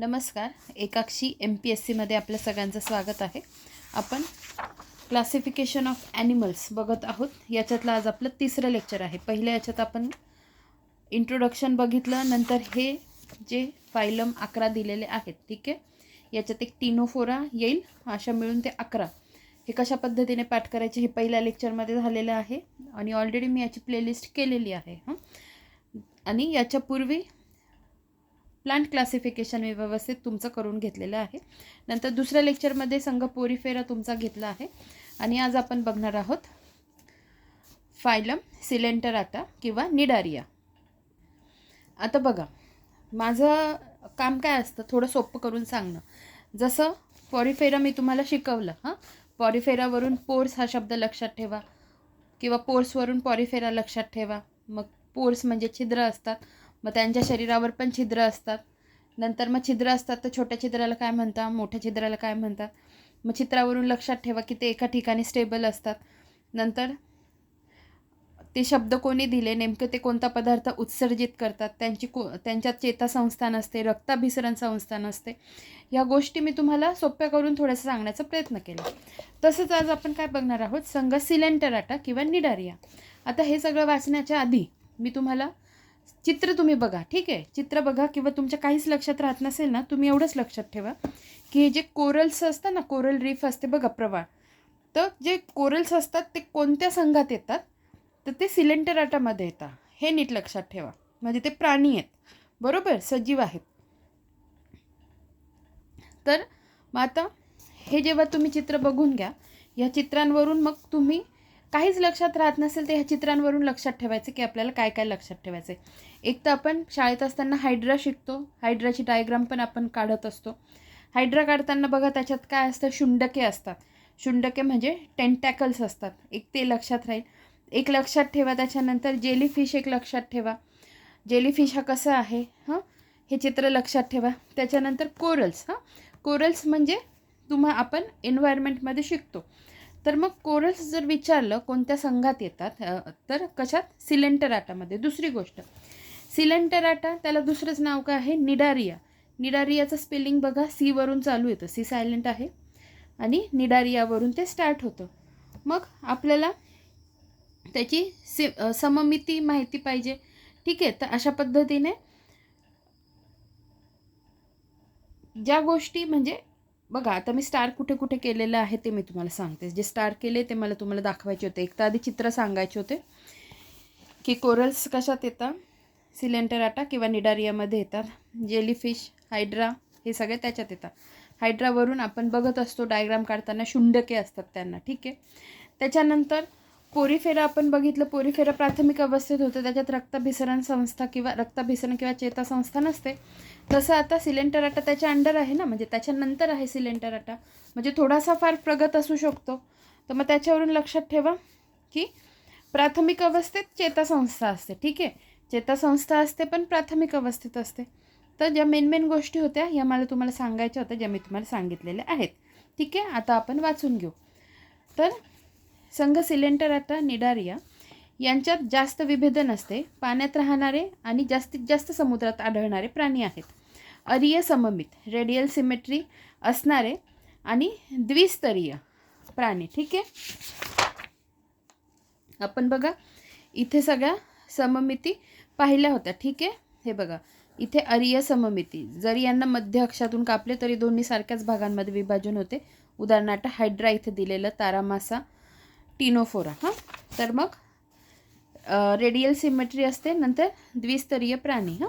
नमस्कार. एकाक्षी M P S सीमध्ये आपल्या सगळ्यांचं स्वागत आहे. आपण क्लासिफिकेशन ऑफ ॲनिमल्स बघत आहोत. याच्यातलं आज आपलं तिसरं लेक्चर आहे. पहिल्या याच्यात आपण इंट्रोडक्शन बघितलं नंतर हे जे फायलम अकरा दिलेले आहेत ठीक आहे? याच्यात एक टिनोफोरा येईल. अशा मिळून ते अकरा. हे कशा पद्धतीने पाठ करायचे हे पहिल्या लेक्चरमध्ये झालेलं आहे. आणि ऑलरेडी मी याची प्लेलिस्ट केलेली आहे हां. आणि याच्यापूर्वी प्लांट क्लासिफिकेशन मी व्यवस्थित तुमचं करून घेतलेलं आहे. नंतर दुसऱ्या लेक्चरमध्ये संघ पोरीफेरा तुमचा घेतला आहे. आणि आज आपण बघणार आहोत फायलम सिलेंटराटा किंवा निडारिया. आता बघा माझं काम काय असतं? थोडं सोपं करून सांगणं. जसं पॉरिफेरा मी तुम्हाला शिकवलं हां? पॉरिफेरावरून पोर्स हा शब्द लक्षात ठेवा. किंवा पोर्सवरून पॉरिफेरा लक्षात ठेवा. मग पोर्स म्हणजे छिद्र असतात. मग त्यांच्या शरीरावर पण छिद्र असतात. नंतर मग छिद्र असतात तर छोट्या छिद्राला काय म्हणतात? मोठ्या छिद्राला काय म्हणतात? मग चित्रावरून लक्षात ठेवा की ते एका ठिकाणी स्टेबल असतात. नंतर ते शब्द कोणी दिले? नेमकं ते कोणता पदार्थ उत्सर्जित करतात? त्यांची को त्यांच्यात चेतासंस्थान असते रक्ताभिसरण संस्थान असते. ह्या गोष्टी मी तुम्हाला सोप्या करून थोडंसं सांगण्याचा प्रयत्न केला. तसंच आज आपण काय बघणार आहोत? संघ सिलेंटराटा किंवा निडारिया. आता हे सगळं वाचण्याच्या आधी मी तुम्हाला चित्र तुम्ही बघा ठीक आहे? चित्र बघा किंवा तुमच्या काहीच लक्षात राहत नसेल ना तुम्ही एवढंच लक्षात ठेवा की हे जे कोरल्स असतं ना कोरल रीफ असते बघा प्रवाळ. तर जे कोरल्स असतात ते कोणत्या संघात येतात? तर ते सिलेंटराटामध्ये येतात. हे नीट लक्षात ठेवा. म्हणजे ते प्राणी आहेत. बरोबर? सजीव आहेत. तर मग आता हे जेव्हा तुम्ही चित्र बघून घ्या या चित्रांवरून मग तुम्ही काहीच लक्षात राहत नसेल तर ह्या चित्रांवरून लक्षात ठेवायचं की आपल्याला काय काय लक्षात ठेवायचं आहे एक तर आपण शाळेत असताना हायड्रा शिकतो. हायड्राची डायग्राम पण आपण काढत असतो. हायड्रा काढताना बघा त्याच्यात काय असतं? शुंडके असतात. शुंडके म्हणजे टेंटॅकल्स असतात. एक ते लक्षात राहील. एक लक्षात ठेवा त्याच्यानंतर जेलीफिश एक लक्षात ठेवा. जेलीफिश हा कसा आहे? हां? हे चित्र लक्षात ठेवा. त्याच्यानंतर कोरल्स हां? कोरल्स म्हणजे तुम्हा आपण एन्व्हायरमेंटमध्ये शिकतो. तर मग कोरल्स जर विचारलं कोणत्या संघात येतात तर कशात? सिलेंटराटामध्ये. दुसरी गोष्ट सिलेंटराटा त्याला दुसरंच नाव काय आहे? निडारिया. निडारियाचं स्पेलिंग बघा सीवरून चालू येतं. सी सायलेंट आहे. आणि निडारियावरून ते स्टार्ट होतं. मग आपल्याला त्याची सि सममिती माहिती पाहिजे. ठीक आहे? तर अशा पद्धतीने ज्या गोष्टी म्हणजे बघा आता मी स्टार कुठे कुठे केलेलं आहे ते मी तुम्हाला सांगते जे स्टार केले ते मला तुम्हाला दाखवायचे होते. एक तर आधी चित्र सांगायचे होते की कोरल्स कशात येतात? सिलेंटराटा किंवा निडारियामध्ये येतात. जेलीफिश हायड्रा हे सगळे त्याच्यात येतात. हायड्रावरून आपण बघत असतो डायग्राम काढताना शुंडके असतात त्यांना ठीक आहे? त्याच्यानंतर पोरीफेरा आपण बघितलं पोरीफेरा प्राथमिक अवस्थेत होतं. त्याच्यात रक्ताभिसरण संस्था किंवा रक्ताभिसरण किंवा चेतासंस्था नसते. तसं आता सिलेंटराटा त्याच्या अंडर आहे ना? म्हणजे त्याच्यानंतर आहे सिलेंटराटा म्हणजे थोडासा फार प्रगत असू शकतो. तर मग त्याच्यावरून लक्षात ठेवा की प्राथमिक अवस्थेत चेतासंस्था असते. ठीक आहे? चेतासंस्था असते पण प्राथमिक अवस्थेत असते. तर ज्या मेन मेन गोष्टी होत्या या मला तुम्हाला सांगायच्या होत्या ज्या मी तुम्हाला सांगितलेल्या आहेत. ठीक आहे? आता आपण वाचून घेऊ. तर संघ सिलेंटराटा निडारिया यांच्यात जास्त विभेदन असते. पाण्यात राहणारे आणि जास्तीत जास्त समुद्रात आढळणारे प्राणी आहेत. अरिय सममित रेडियल सिमेट्री असणारे आणि द्विस्तरीय प्राणी. ठीक आहे? आपण बघा इथे सगळ्या सममिती पाहिल्या होत्या. ठीक आहे? हे बघा इथे अरिय सममिती. जरी यांना मध्य अक्षातून कापले तरी दोन्ही सारख्याच भागांमध्ये विभाजन होते. उदाहरणार्थ हायड्रा इथे दिलेलं तारामासा टिनोफोरा हां? तर मग रेडियल सिमेट्री असते नंतर द्विस्तरीय प्राणी हां?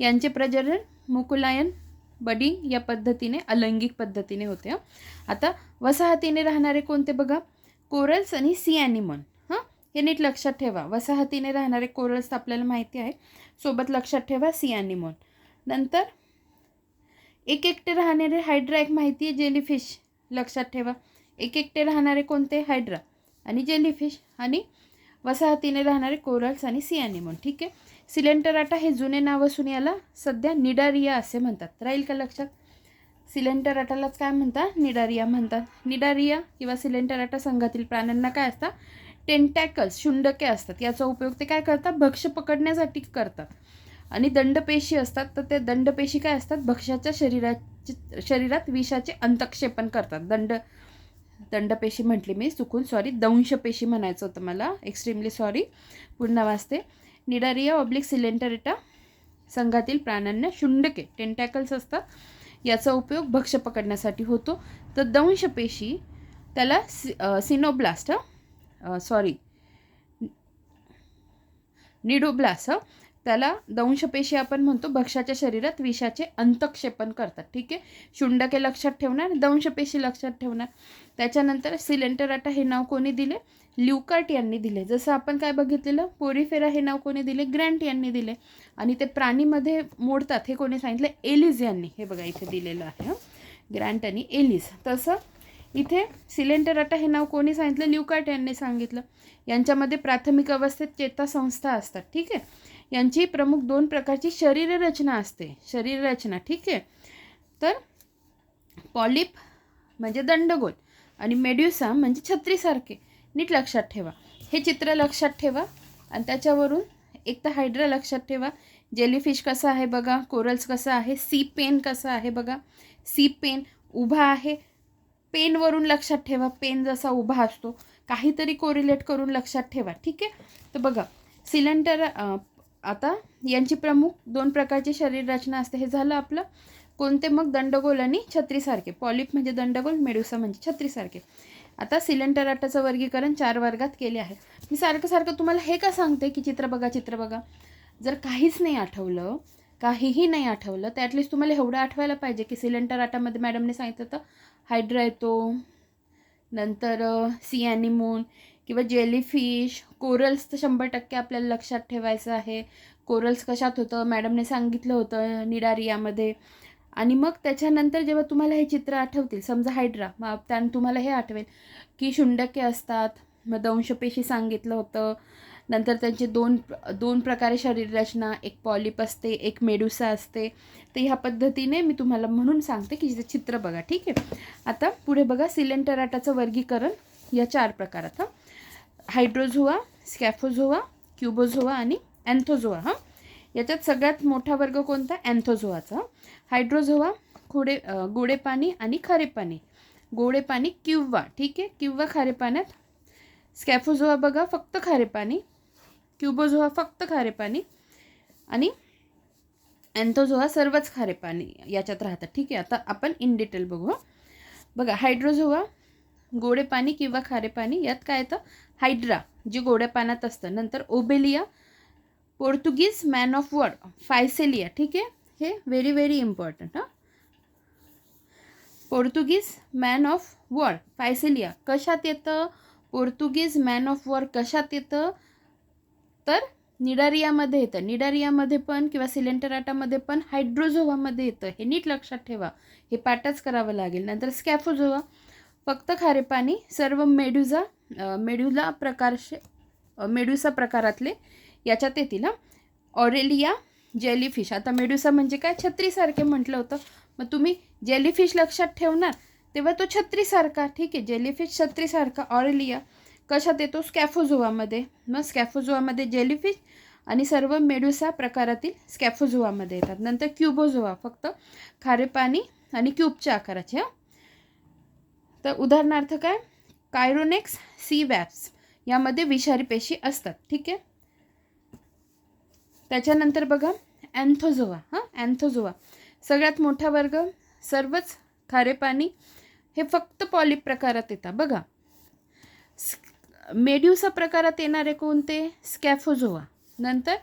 यांचे प्रजनन मुकुलायन बडिंग या पद्धतीने अलैंगिक पद्धतीने होते हां? आता वसाहतीने राहणारे कोणते बघा? कोरल्स आणि सी ॲनिमन हां? हे नीट लक्षात ठेवा. वसाहतीने राहणारे कोरल्स आपल्याला माहिती आहे. सोबत लक्षात ठेवा सी ॲनिमन नंतर एक एकटे राहणारे हायड्रा एक माहिती आहे जेलीफिश लक्षात ठेवा. एक एकटे राहणारे कोणते? हायड्रा आणि जेलीफिश आणि वसाहतीने राहणारे कोरल्स आणि सी ठीक आहे? सिलेंटराटा हे जुने नाव असून याला सध्या निडारिया असे म्हणतात. राहील का लक्षात? सिलेंटराटालाच काय म्हणतात निडारिया म्हणतात. निडारिया किंवा सिलेंटराटा संघातील प्राण्यांना काय असतात? टेंटॅकल्स शुंडके असतात. याचा उपयोग ते काय करतात? भक्ष पकडण्यासाठी करतात. आणि दंडपेशी असतात. तर ते दंडपेशी काय असतात? भक्ष्याच्या शरीराचे शरीरात विषाचे अंतक्षेपण करतात. दंड दंडपेशी म्हटली मी चुकून सॉरी दंशपेशी म्हणायचं होतं मला. एक्स्ट्रीमली सॉरी पुन्हा वाचते. निडारिया ऑब्लिक सिलेंटरेटा संघातील प्राण्यांना शुंडके टेंटॅकल्स असतात. याचा उपयोग भक्ष पकडण्यासाठी होतो. तर दंशपेशी त्याला सि सिनोब्लास्ट सॉरी निडोब्लास्ट त्याला दंशपेशी आपण म्हणतो भक्ष्याच्या शरीरात विषाचे अंतक्षेपण करतात. ठीक आहे? शुंडके लक्षात ठेवणार दंशपेशी लक्षात ठेवणार. त्याच्यानंतर सिलेंटराटा हे नाव कोणी दिले? ल्युकार्ट यांनी दिले. जसं आपण काय बघितलेलं? पोरीफेरा हे नाव कोणी दिले? ग्रँट यांनी दिले. आणि ते प्राणीमध्ये मोडतात हे कोणी सांगितलं? एलिज यांनी हे बघा इथे दिलेलं आहे हं. ग्रँट आणि एलिज तसं इथे सिलेंटराटा हे नाव कोणी सांगितलं? ल्युकार्ट यांनी सांगितलं. यांच्यामध्ये प्राथमिक अवस्थेत चेतासंस्था असतात. ठीक आहे? यांची प्रमुख दोन प्रकारची शरीररचना असते. शरीररचना ठीक आहे? तर पॉलिप म्हणजे दंडगोल आणि मेड्युसा म्हणजे छत्रीसारखे. नीट लक्षात ठेवा. हे चित्र लक्षात ठेवा आणि त्याच्यावरून एक तर हायड्रा लक्षात ठेवा. जेलीफिश कसं आहे बघा? कोरल्स कसं आहे? सी पेन कसं आहे बघा? सी पेन उभा आहे. पेनवरून लक्षात ठेवा. पेन जसा उभा असतो. काहीतरी कोरिलेट करून लक्षात ठेवा ठीक आहे? तर बघा सिलेंडर आता यांची प्रमुख दोन प्रकारची शरीर रचना असते. हे झालं आपलं कोणते? मग दंडगोल आणि छत्रीसारखे. पॉलिप म्हणजे दंडगोल मेडुसा म्हणजे छत्रीसारखे. आता सिलेंडराटाचं वर्गीकरण चार वर्गात केले आहे. मी सारखं सारखं तुम्हाला हे का सांगते की चित्र बघा चित्र बघा. जर काहीच नाही आठवलं काहीही नाही आठवलं तर ॲटलिस्ट तुम्हाला एवढं आठवायला पाहिजे की सिलेंडर आटामध्ये मॅडमने सांगितलं तर हायड्रा येतो नंतर सी ॲनिमोन किंवा जेलीफिश कोरल्स तर शंभर टक्के आपल्याला लक्षात ठेवायचं आहे. कोरल्स कशात होतं? मॅडमने सांगितलं होतं निडारियामध्ये. आणि मग त्याच्यानंतर जेव्हा तुम्हाला हे चित्र आठवतील समजा हायड्रा मग त्यानं तुम्हाला हे आठवेल की शुंडके असतात. मग दंशपेशी सांगितलं होतं. नंतर त्यांचे दोन दोन प्रकारे शरीररचना एक पॉलिप असते एक मेडुसा असते. तर ह्या पद्धतीने मी तुम्हाला म्हणून सांगते की जे चित्र बघा ठीक आहे? आता पुढे बघा सिलेंटराटाचं वर्गीकरण. या चार प्रकारात हां. हायड्रोझोआ स्कॅफोझोआ क्युबोझोआ आणि अँथोझोआ हां. याच्यात सगळ्यात मोठा वर्ग कोणता? अँथोझोआचा. हायड्रोझोआ खोडे गोडे पाणी आणि खारे पाणी. गोडे पाणी किंवा ठीक आहे? किंवा खारे पाण्यात. स्कॅफोझोआ बघा फक्त खारे पाणी. क्युबोझोआ फक्त खारे पाणी. आणि अँथोझोआ सर्वच खारे पाणी याच्यात राहतात ठीक आहे? आता आपण इन डिटेल बघू बघा हायड्रोझोआ गोडे पाणी किंवा खारे पाणी यात काय येतं? हायड्रा जे गोड्या पाण्यात असतं. नंतर Obelia Portuguese man of war Physalia ठीक आहे? हे व्हेरी व्हेरी इम्पॉर्टंट हां? Portuguese man of war Physalia कशात येतं? पोर्तुगीज मॅन ऑफ वॉर कशात येतं? तर निडारियामध्ये येतं. निडारियामध्ये पण किंवा सिलेंटराटामध्ये पण हायड्रोझोवामध्ये येतं. हे नीट लक्षात ठेवा. हे पाठच करावं लागेल. नंतर स्कॅफोझोवा फक्त खारे पाणी सर्व मेड्युझा मेड्युला प्रकारचे मेड्युसा प्रकारातले याच्यात येतील हां. ऑरेलिया जेलीफिश आता मेड्युसा म्हणजे काय? छत्रीसारखे म्हटलं होतं. मग तुम्ही जेलीफिश लक्षात ठेवणार तेव्हा तो छत्रीसारखा ठीक आहे जेलीफिश छत्रीसारखा ऑरेलिया कशात येतो? स्कॅफोझोवामध्ये मग स्कॅफोझोवामध्ये जेलीफिश आणि सर्व मेडुसा प्रकारातील स्कॅफोझोवामध्ये येतात. नंतर क्युबोझोवा फक्त खारे पाणी आणि क्यूबच्या आकाराचे हां. तर उदाहरणार्थ काय? कायरोनेक्स सी वॅप्स यामध्ये विषारी पेशी असतात. ठीक आहे? त्याच्यानंतर बघा अँथोझोवा हां? अँथोझोवा सगळ्यात मोठा वर्ग सर्वच खारे पाणी हे फक्त पॉलिप प्रकारात येतात. बघा. मेड्युसा प्रकारात येणारे कोणते? स्कॅफोझोवा नंतर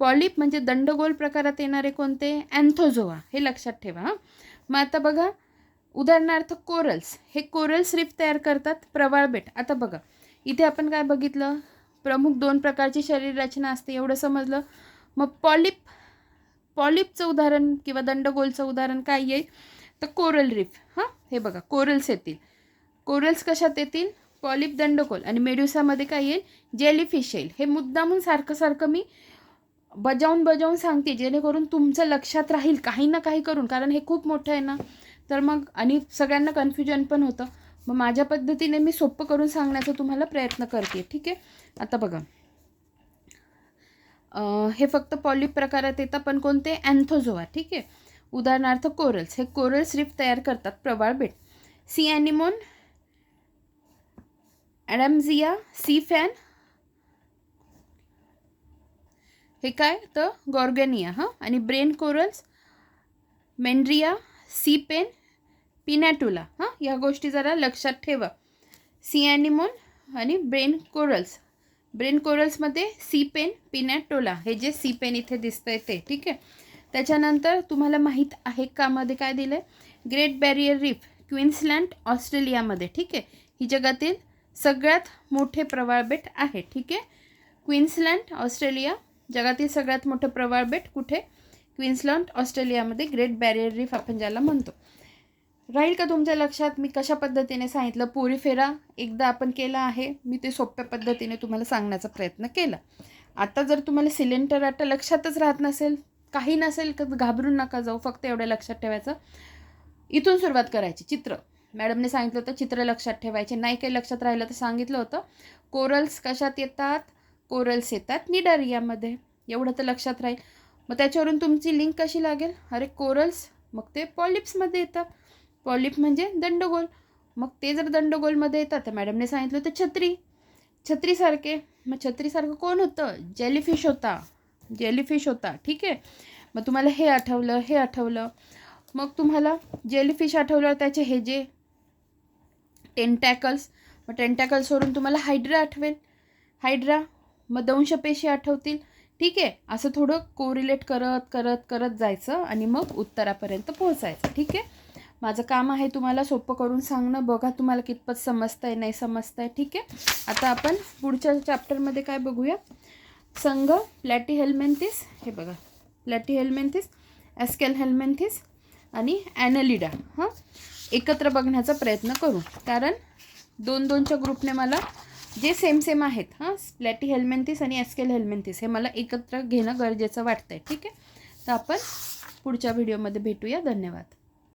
पॉलिप म्हणजे दंडगोल प्रकारात येणारे कोणते? अँथोझोवा हे लक्षात ठेवा हां? मग आता बघा उदाहरणार्थ कोरल्स. हे कोरल्स रिफ तयार करतात प्रवाळ बेट. आता बघा इथे आपण काय बघितलं? प्रमुख दोन प्रकारची शरीर रचना असते एवढं समजलं? मग पॉलिप पॉलिपचं उदाहरण किंवा दंडगोलचं उदाहरण काय येईल? तर कोरल रीफ. हां हे बघा कोरल्स येतील. कोरल्स कशात येतील? पॉलिप दंडगोल. आणि मेड्युसामध्ये काय येईल? जेलीफिश येईल. हे मुद्दामून सारखं सारखं मी बजावून बजावून सांगते जेणेकरून तुमचं लक्षात राहील काही ना काही करून. कारण हे खूप मोठं आहे ना? तर मग आणि सगळ्यांना कन्फ्युजन पण होतं. मग माझ्या पद्धतीने मी सोपं करून सांगण्याचा तुम्हाला प्रयत्न करते ठीक आहे? आता बघा. हे फक्त पॉलिप प्रकारात येतं पण कोणते? अँथोझोआ ठीक आहे? उदाहरणार्थ कोरल्स हे कोरल्स रिफ तयार करतात प्रवाळ बेट. Sea anemone Adamsia sea fan हे काय? तर गॉर्गॅनिया हां? आणि brain corals Meandrina sea pen Pennatula. हां? या गोष्टी जरा लक्षात ठेवा. सी ॲनिमोन आणि ब्रेन कोरल्स. ब्रेन कोरल्समध्ये सी पेन पिनॅटोला. हे जे सी पेन इथे दिसतं आहे ते ठीक आहे? त्याच्यानंतर तुम्हाला माहीत आहे का मध्ये काय दिलं आहे ग्रेट बॅरियर रीफ क्वीन्सलँड ऑस्ट्रेलियामध्ये ठीक आहे? ही जगातील सगळ्यात मोठे प्रवाळ बेट आहे ठीक आहे? क्वीन्सलँड ऑस्ट्रेलिया जगातील सगळ्यात मोठं प्रवाळ बेट कुठे? क्वीन्सलँड ऑस्ट्रेलियामध्ये ग्रेट बॅरियर रीफ आपण ज्याला म्हणतो. राहील का तुमच्या लक्षात? मी कशा पद्धतीने सांगितलं? पोरी फेरा एकदा आपण केला आहे. मी ते सोप्या पद्धतीने तुम्हाला सांगण्याचा प्रयत्न केला. आता जर तुम्हाला सिलेंडर आता लक्षातच राहत नसेल काही नसेल तर घाबरून नका जाऊ. फक्त एवढं लक्षात ठेवायचं. इथून सुरुवात करायची. चित्र. मॅडमने सांगितलं होतं चित्र लक्षात ठेवायचे. नाही काही लक्षात राहिलं तर सांगितलं होतं. कोरल्स कशात येतात? कोरल्स येतात निडारियामध्ये एवढं तर लक्षात राहील. मग त्याच्यावरून तुमची लिंक कशी लागेल? अरे कोरल्स. मग ते पॉलिप्समध्ये येतात पॉलिप म्हणजे दंडगोल. मग ते जर दंडगोलमध्ये येतात तर मॅडमने सांगितलं होतं छत्री. छत्रीसारखे मग छत्रीसारखं कोण होतं? जेलीफिश होता. जेलीफिश होता. ठीक आहे? मग तुम्हाला हे आठवलं हे आठवलं. मग तुम्हाला जेलीफिश आठवलं त्याचे हे जे टेंटॅकल्स मग टेंटॅकल्सवरून तुम्हाला हायड्रा आठवेल. हायड्रा मग दंशपेशी आठवतील. ठीक आहे? असं थोडं कोरिलेट करत करत करत जायचं आणि मग उत्तरापर्यंत पोहोचायचं. ठीक आहे? माझं काम आहे तुम्हाला सोपं करून सांगणं. बघा तुम्हाला कितपत समजतंय नाही समजतंय. ठीक आहे? आता आपण पुढच्या चॅप्टरमध्ये काय बघूया? संघ प्लॅटी हेल्मेंथिस हे बघा. प्लॅटी हेल्मेंथिस ॲस्केल हेल्मेंथिस आणि ॲनलिडा हां? एकत्र बघण्याचा प्रयत्न करू. कारण दोन दोनच्या ग्रुपने मला जे सेम सेम आहेत हां? प्लॅटी हेल्मेंथिस आणि ॲस्केल हेल्मेंथिस हे मला एकत्र घेणं गरजेचं वाटतं आहे ठीक आहे? तर आपण पुढच्या व्हिडिओमध्ये भेटूया. धन्यवाद.